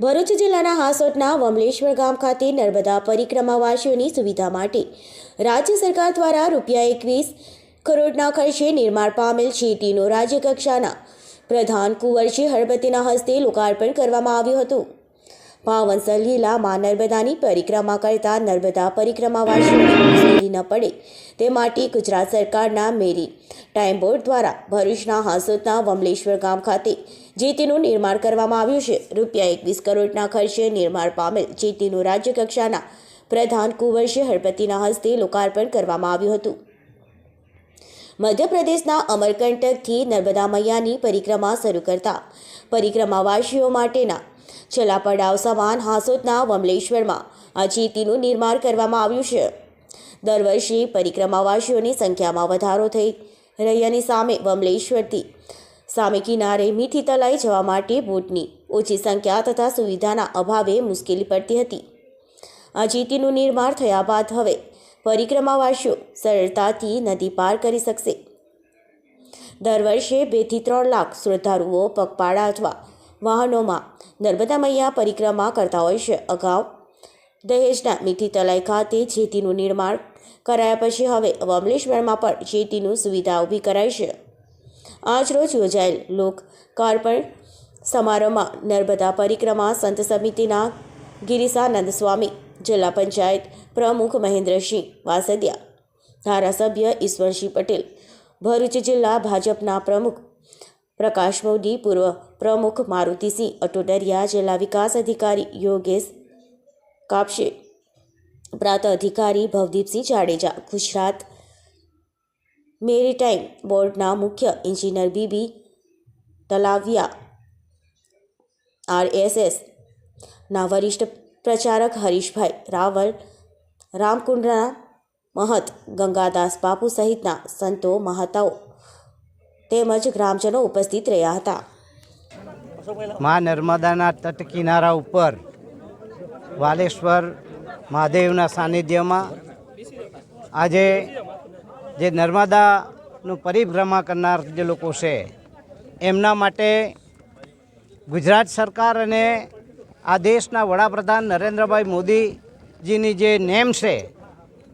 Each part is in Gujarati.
ભરૂચ જિલ્લાના હાસોટના વમલેશ્વર ગામ ખાતે નર્મદા પરિક્રમાવાસીઓની સુવિધા માટે રાજ્ય સરકાર દ્વારા રૂપિયા એકવીસ કરોડના ખર્ચે નિર્માણ પામેલ છેટીનો રાજ્યકક્ષાના પ્રધાન કુંવરજી હળપતિના હસ્તે લોકાર્પણ કરવામાં આવ્યું હતું. પાવનસર લીલા મા નર્મદાની પરિક્રમા કરતા નર્મદા પરિક્રમાવાસીઓને મુશ્કેલી ન પડે. તે માટે ગુજરાત સરકારના મેરી ટાઈમ બોર્ડ દ્વારા ભરૂચના હાંસોદના વમલેશ્વર ગામ ખાતે જેતીનું નિર્માણ કરવામાં આવ્યું છે. રૂપિયા એકવીસ કરોડના ખર્ચે નિર્માણ પામેલ જેતીનું રાજ્યકક્ષાના પ્રધાન કુંવરજી હળપતિના હસ્તે લોકાર્પણ કરવામાં આવ્યું હતું. મધ્યપ્રદેશના અમરકંટકથી નર્મદા મૈયાની પરિક્રમા શરૂ કરતા પરિક્રમાવાસીઓ માટેના છેલ્લા પડાવ સમાન હાંસોદના વમલેશ્વરમાં આ જેટીનું નિર્માણ કરવામાં આવ્યું છે. દર વર્ષે પરિક્રમાવાસીઓની સંખ્યામાં વધારો થઈ રહ્યાની સામે વમલેશ્વરથી સામે કિનારે મીઠી તલાઈ જવા માટે બોટની ઓછી સંખ્યા તથા સુવિધાના અભાવે મુશ્કેલી પડતી હતી. આ જેટીનું નિર્માણ થયા બાદ હવે પરિક્રમાવાસીઓ સરળતાથી નદી પાર કરી શકશે. દર વર્ષે બેથી ત્રણ લાખ શ્રદ્ધાળુઓ પગપાળા અથવા વાહનોમાં. નર્મદા મૈયા પરિક્રમા કરતા હોય છે. અગાઉ દહેજના મીઠી તલાઈ ખાતે જેટીનું નિર્માણ કરાયા પછી હવે વમલેશ્વરમાં પણ જેટીનું સુવિધા ઊભી કરાઈ છે. આજરોજ યોજાયેલ લોક કાર્પણ સમારોહમાં નર્મદા પરિક્રમા સંત સમિતિના ગિરિશાનંદ સ્વામી, જિલ્લા પંચાયત પ્રમુખ મહેન્દ્રસિંહ વાસદિયા, ધારાસભ્ય ઈશ્વરસિંહ પટેલ, ભરૂચ જિલ્લા ભાજપના પ્રમુખ પ્રકાશ મોદી પૂર્વ પ્રમુખ મારુતિસિંહ અટોડરિયા જિલ્લા વિકાસ અધિકારી યોગેશ કાપશે પ્રાંત અધિકારી ભવદીપસિંહ જાડેજા ગુજરાત મેરીટાઈમ બોર્ડના મુખ્ય એન્જિનિયર બીબી તલાવિયા આરએસએસ ના વરિષ્ઠ પ્રચારક હરીશભાઈ રાવલ રામકુંડના મહંત ગંગાદાસ બાપુ સહિતના સંતો મહાતાઓ તેમજ ગ્રામજનો ઉપસ્થિત રહ્યા હતા. મા નર્મદાના તટ કિનારા ઉપર વાલેશ્વર મહાદેવના સાનિધ્યમાં આજે જે નર્મદાનું પરિભ્રમા કરનાર જે લોકો છે, એમના માટે ગુજરાત સરકાર અને આ દેશના વડાપ્રધાન નરેન્દ્રભાઈ મોદીજીની જે નેમ છે,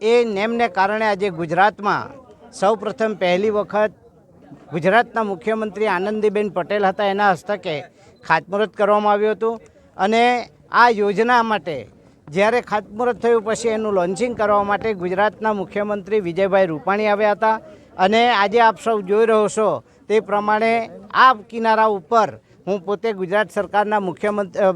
એ નેમને કારણે આજે ગુજરાતમાં સૌપ્રથમ પહેલી વખત ગુજરાતના મુખ્યમંત્રી આનંદીબેન પટેલ હતા એના હસ્તકે ખાતમુહૂર્ત કરવામાં આવ્યું હતું. અને આ યોજના માટે જ્યારે ખાતમુહૂર્ત થયું પછી એનું લોન્ચિંગ કરવા માટે ગુજરાતના મુખ્યમંત્રી વિજયભાઈ રૂપાણી આવ્યા હતા. અને આજે આપ સૌ જોઈ રહ્યો છો તે પ્રમાણે આ કિનારા ઉપર હું પોતે ગુજરાત સરકારના મુખ્યમંત્રી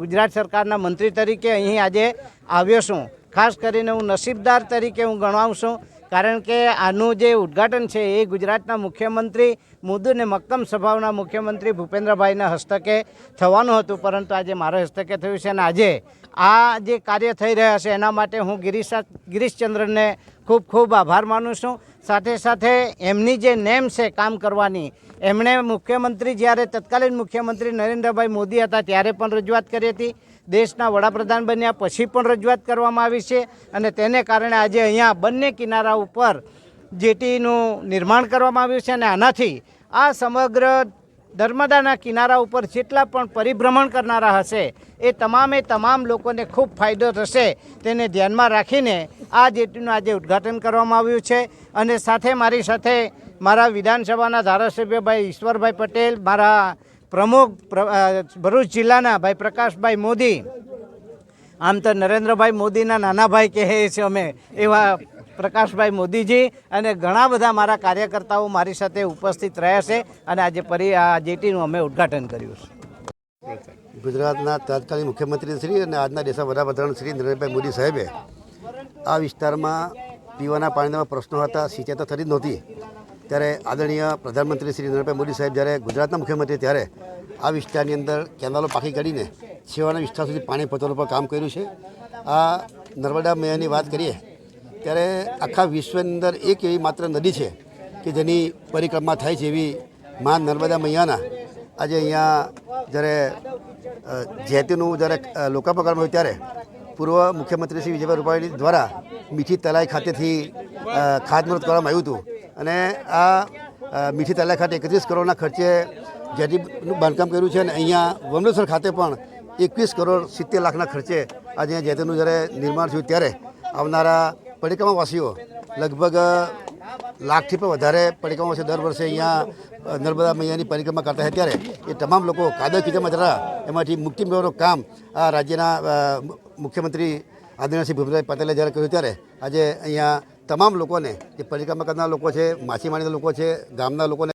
ગુજરાત સરકારના મંત્રી તરીકે અહીં આજે આવ્યો છું. ખાસ કરીને હું નસીબદાર તરીકે હું ગણાવું છું કારણ કે આનું જે ઉદ્ઘાટન છે એ ગુજરાતના મુખ્યમંત્રી મુદુ અને મક્કમ સ્વભાવના મુખ્યમંત્રી ભૂપેન્દ્રભાઈના હસ્તકે થવાનું હતું, પરંતુ આજે મારા હસ્તકે થયું છે અને આજે આ જે કાર્ય થઈ રહ્યા છે એના માટે હું ગિરીશ ગિરીશચંદ્રને ખૂબ ખૂબ આભાર માનું છું. સાથે સાથે એમની જે નેમ છે કામ કરવાની, એમણે મુખ્યમંત્રી જ્યારે તત્કાલીન મુખ્યમંત્રી નરેન્દ્રભાઈ મોદી હતા ત્યારે પણ રજૂઆત કરી હતી. દેશના વડાપ્રધાન બન્યા પછી પણ રજૂઆત કરવામાં આવી છે અને તેને કારણે આજે અહીંયા બંને કિનારા ઉપર જેટીનું નિર્માણ કરવામાં આવ્યું છે અને આનાથી આ સમગ્ર નર્મદાના કિનારા ઉપર જેટલા પણ પરિભ્રમણ કરનારા હશે, એ તમામે તમામ લોકોને ખૂબ ફાયદો થશે તેને ધ્યાનમાં રાખીને આ જેટીનું આજે ઉદ્ઘાટન કરવામાં આવ્યું છે. અને સાથે મારી સાથે મારા વિધાનસભાના ધારાસભ્ય ભાઈ ઈશ્વરભાઈ પટેલ, મારા પ્રમુખ ભરૂચ જિલ્લાના ભાઈ પ્રકાશભાઈ મોદી, આમ તો નરેન્દ્રભાઈ મોદીના નાના ભાઈ કહે છે અમે, એવા પ્રકાશભાઈ મોદીજી અને ઘણા બધા મારા કાર્યકર્તાઓ મારી સાથે ઉપસ્થિત રહ્યા છે અને આજે પરી, આ જેટીનું અમે ઉદ્ઘાટન કર્યું છે. ગુજરાતના તાત્કાલિક મુખ્યમંત્રી શ્રી અને આજના દેશના વડાપ્રધાન શ્રી નરેન્દ્રભાઈ મોદી સાહેબે આ વિસ્તારમાં પીવાના પાણીના પ્રશ્નો હતા, સિંચાઈ તો થતી નહોતી. ત્યારે આદરણીય પ્રધાનમંત્રી શ્રી નરેન્દ્રભાઈ મોદી સાહેબ જ્યારે ગુજરાતના મુખ્યમંત્રી ત્યારે આ વિસ્તારની અંદર કેનાલો પાકી કાઢીને છેવાના વિસ્તાર સુધી પાણી પહોંચવાનું પણ કામ કર્યું છે. આ નર્મદા મેયરની વાત કરીએ ત્યારે આખા વિશ્વની અંદર એક એવી માત્ર નદી છે કે જેની પરિક્રમા થાય છે એવી મા નર્મદા મૈયાના. આજે અહીંયા જ્યારે જેતીનું જ્યારે કરવામાં આવ્યું ત્યારે પૂર્વ મુખ્યમંત્રી શ્રી વિજયભાઈ રૂપાણી દ્વારા મીઠી તલાઈ ખાતેથી ખાતમુહૂર્ત કરવામાં આવ્યું હતું. અને આ મીઠી તલાઈ ખાતે એકત્રીસ કરોડના ખર્ચે જેટીનું બાંધકામ કર્યું છે અને અહીંયા વમલેશ્વર ખાતે પણ એકવીસ કરોડ સિત્તેર લાખના ખર્ચે આજે જેતેનું જ્યારે નિર્માણ થયું ત્યારે આવનારા પરિક્રમાવાસીઓ લગભગ લાખથી પણ વધારે પરિક્રમાવાસીઓ દર વર્ષે અહીંયા નર્મદા મૈયાની પરિક્રમા કરતા હોય ત્યારે એ તમામ લોકો કાદવ ખીચામાં જરા એમાંથી મુક્તિ મેળવવાનું કામ આ રાજ્યના મુખ્યમંત્રી આદરણીય શ્રી ભૂપેન્દ્રભાઈ પટેલે જ્યારે કર્યું ત્યારે આજે અહીંયા તમામ લોકોને જે પરિક્રમા કરનાર લોકો છે માછીમારીના લોકો છે ગામના લોકોને